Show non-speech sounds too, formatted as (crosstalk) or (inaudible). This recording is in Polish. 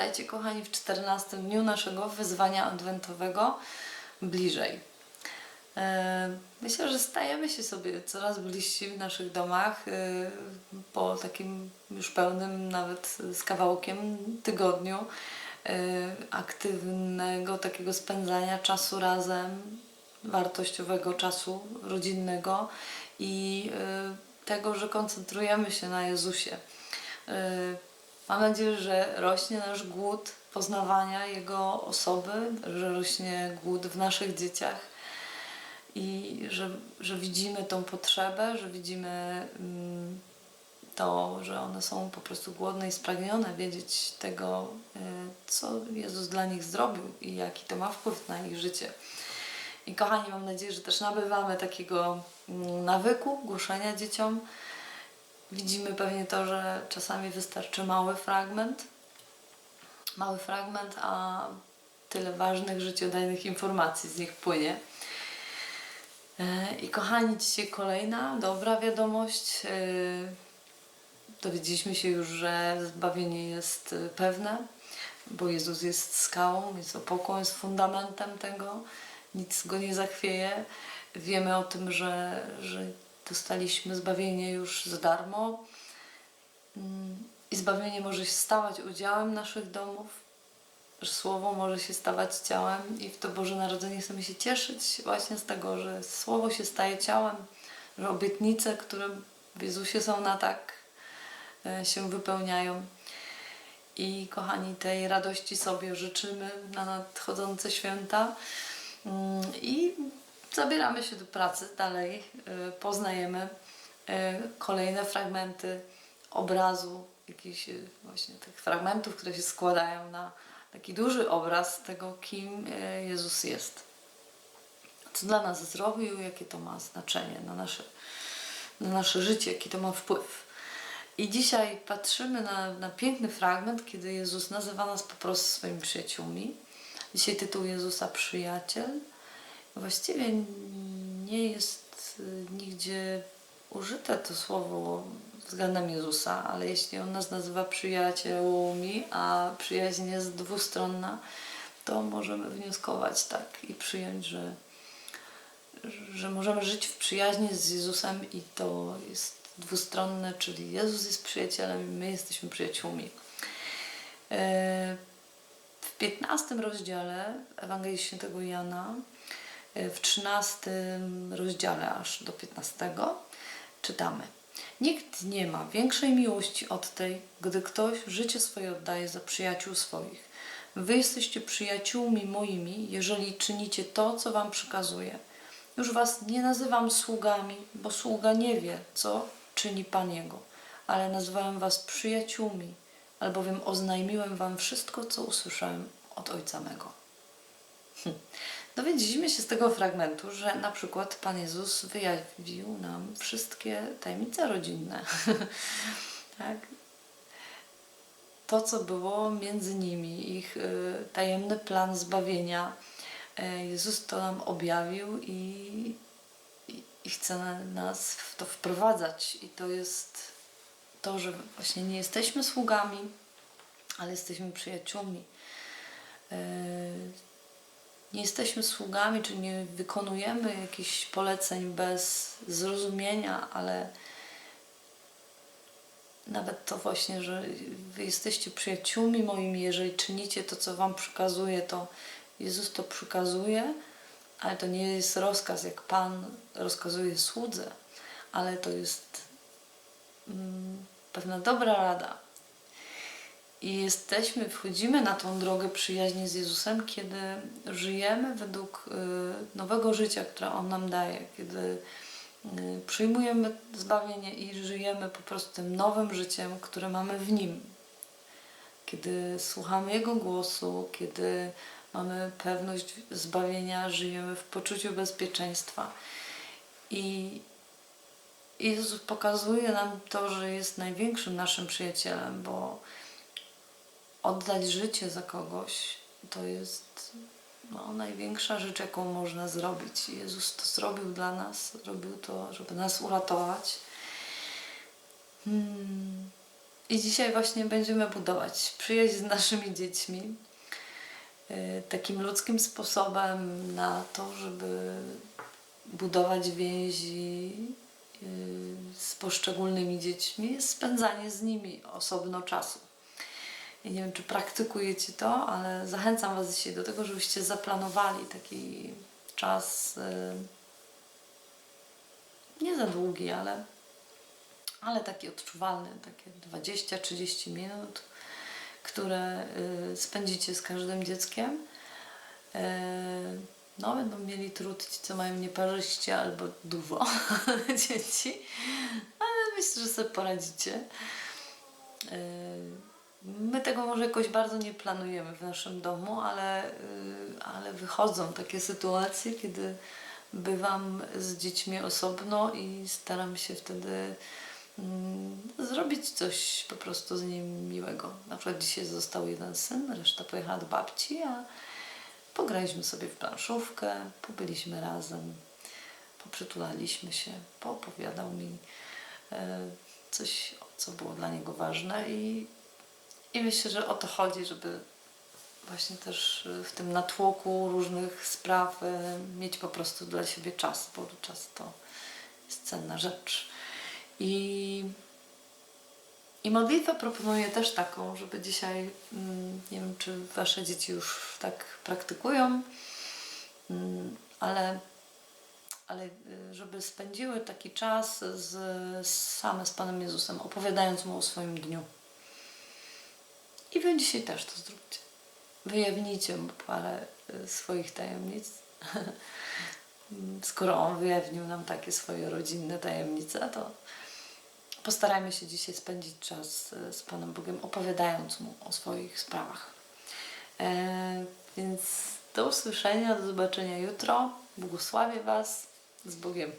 Witajcie kochani w 14 dniu naszego wyzwania adwentowego bliżej. E, Myślę, że stajemy się sobie coraz bliżsi w naszych domach e, po takim już pełnym nawet z kawałkiem tygodniu e, aktywnego takiego spędzania czasu razem, wartościowego czasu rodzinnego i tego, że koncentrujemy się na Jezusie. Mam nadzieję, że rośnie nasz głód poznawania Jego osoby, że rośnie głód w naszych dzieciach i że, że widzimy tą potrzebę, że widzimy mm, to, że one są po prostu głodne i spragnione wiedzieć tego, y, co Jezus dla nich zrobił i jaki to ma wpływ na ich życie. I kochani, mam nadzieję, że też nabywamy takiego mm, nawyku głoszenia dzieciom. Widzimy pewnie to, że czasami wystarczy mały fragment, mały fragment, a tyle ważnych, życiodajnych informacji z nich płynie. E, I kochani, dzisiaj kolejna dobra wiadomość. E, Dowiedzieliśmy się już, że zbawienie jest e, pewne, bo Jezus jest skałą, jest opoką, jest fundamentem tego. Nic go nie zachwieje. Wiemy o tym, że, że dostaliśmy zbawienie już za darmo. Mm, I zbawienie może się stawać udziałem naszych domów, że Słowo może się stawać ciałem i w to Boże Narodzenie chcemy się cieszyć właśnie z tego, że Słowo się staje ciałem, że obietnice, które w Jezusie są na tak, e, się wypełniają. I kochani, tej radości sobie życzymy na nadchodzące święta Mm, i zabieramy się do pracy dalej, e, poznajemy e, kolejne fragmenty obrazu, jakichś e, właśnie tych fragmentów, które się składają na taki duży obraz tego, kim Jezus jest. Co dla nas zrobił, jakie to ma znaczenie na nasze, na nasze życie, jaki to ma wpływ. I dzisiaj patrzymy na, na piękny fragment, kiedy Jezus nazywa nas po prostu swoimi przyjaciółmi. Dzisiaj tytuł Jezusa Przyjaciel. Właściwie nie jest nigdzie użyte to słowo względem Jezusa, ale jeśli On nas nazywa przyjaciółmi, a przyjaźń jest dwustronna, to możemy wnioskować tak i przyjąć, że, że możemy żyć w przyjaźni z Jezusem i to jest dwustronne, czyli Jezus jest przyjacielem i my jesteśmy przyjaciółmi. E, W 15 rozdziale Ewangelii Świętego Jana, w 13 rozdziale aż do 15 czytamy. Nikt nie ma większej miłości od tej, gdy ktoś życie swoje oddaje za przyjaciół swoich. Wy jesteście przyjaciółmi moimi, jeżeli czynicie to, co wam przekazuję. Już was nie nazywam sługami, bo sługa nie wie, co czyni Pan Jego, ale nazwałem was przyjaciółmi, albowiem oznajmiłem wam wszystko, co usłyszałem od Ojca mego. Hm. Dowiedzieliśmy się z tego fragmentu, że na przykład Pan Jezus wyjawił nam wszystkie tajemnice rodzinne. (laughs) tak? To, co było między nimi, ich y, tajemny plan zbawienia, y, Jezus to nam objawił i, i, i chce na, nas w to wprowadzać. I to jest to, że właśnie nie jesteśmy sługami, ale jesteśmy przyjaciółmi. Nie jesteśmy sługami, czy nie wykonujemy jakichś poleceń bez zrozumienia, ale nawet to właśnie, że wy jesteście przyjaciółmi moimi, jeżeli czynicie to, co wam przykazuje, to Jezus to przykazuje, ale to nie jest rozkaz, jak Pan rozkazuje słudze, ale to jest mm, pewna dobra rada, i jesteśmy, wchodzimy na tą drogę przyjaźni z Jezusem, kiedy żyjemy według y, nowego życia, które On nam daje, kiedy y, przyjmujemy zbawienie i żyjemy po prostu tym nowym życiem, które mamy w Nim. Kiedy słuchamy Jego głosu, kiedy mamy pewność zbawienia, żyjemy w poczuciu bezpieczeństwa. I i Jezus pokazuje nam to, że jest największym naszym przyjacielem, bo oddać życie za kogoś to jest no, największa rzecz, jaką można zrobić. Jezus to zrobił dla nas, zrobił to, żeby nas uratować. Hmm. I dzisiaj właśnie będziemy budować przyjaźń z naszymi dziećmi y, takim ludzkim sposobem na to, żeby budować więzi y, z poszczególnymi dziećmi, spędzanie z nimi osobno czasu. Nie wiem, czy praktykujecie to, ale zachęcam Was dzisiaj do tego, żebyście zaplanowali taki czas y, nie za długi, ale, ale taki odczuwalny, takie 20-30 minut, które y, spędzicie z każdym dzieckiem. Y, No, będą mieli trud ci, co mają nieparzyście albo dużo (laughs) dzieci, ale myślę, że sobie poradzicie. My tego może jakoś bardzo nie planujemy w naszym domu, ale, y, ale wychodzą takie sytuacje, kiedy bywam z dziećmi osobno i staram się wtedy mm, zrobić coś po prostu z nim miłego. Na przykład dzisiaj został jeden syn, reszta pojechała do babci, a pograliśmy sobie w planszówkę, pobyliśmy razem, poprzytulaliśmy się, poopowiadał mi e, coś, co było dla niego ważne i, i myślę, że o to chodzi, żeby właśnie też y, w tym natłoku różnych spraw y, mieć po prostu dla siebie czas, bo czas to jest cenna rzecz. I, i modlitwę proponuję też taką, żeby dzisiaj, mm, nie wiem czy Wasze dzieci już tak praktykują, mm, ale, ale y, żeby spędziły taki czas z, same z Panem Jezusem, opowiadając Mu o swoim dniu. I Wy dzisiaj też to zróbcie. Wyjawnijcie Mu parę y, swoich tajemnic. (laughs) Skoro On wyjawnił nam takie swoje rodzinne tajemnice, to postarajmy się dzisiaj spędzić czas y, z Panem Bogiem, opowiadając Mu o swoich sprawach. E, więc do usłyszenia, do zobaczenia jutro. Błogosławię Was z Bogiem.